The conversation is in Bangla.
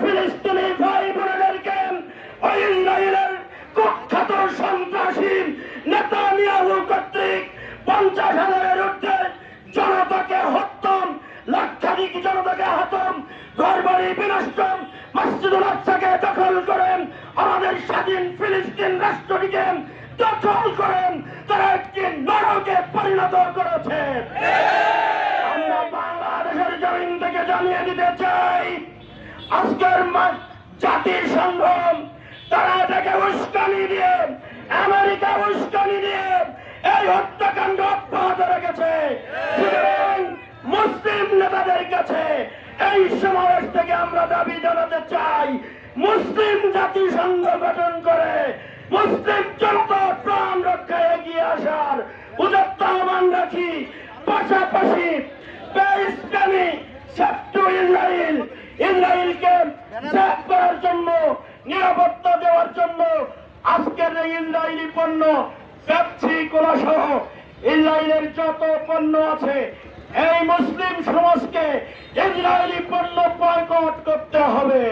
ফিলিস্তিনি ভাই বোনেদেরকে ইসরায়েলের কুখ্যাত সন্ত্রাসী নেতানিয়াহু কর্তৃক পঞ্চাশ হাজারের ঊর্ধ্বে জনতাকে হত্যম, লক্ষাধিক জনতাকে হাতম ঘর বিনষ্টম মসজিদুল আচ্ছাকে দখল করেন, আমাদের স্বাধীন ফিলিস্তিন রাষ্ট্রটিকে দখল করেন, তারা একটি নরকে পরিণত করেছে। আমরা বাংলাদেশের জমিন থেকে জানিয়ে দিতে চাই। আজকের মা- জাতিসংঘ তারা এটাকে উস্কানি দিয়ে, আমেরিকা উস্কানি দিয়ে এই হত্যাকাণ্ড অব্যাহত রেখেছে। মুসলিম নেতাদের কাছে এই সমাবেশ থেকে আমরা দাবি জানাতে চাই, মুসলিম জাতিসংঘ গঠন করে, মুসলিম জনতা প্রাণ রক্ষায় এগিয়ে আসার উদাত্ত আহ্বান রাখি। পাশাপাশি করার জন্য, নিরাপত্তা দেওয়ার জন্য, আজকের এই ইসরায়েলি পণ্য পেপসি কোলা সহ ইসরায়েলের যত পণ্য আছে, এই মুসলিম সমাজকে ইসরায়েলি পণ্য বয়কট করতে হবে।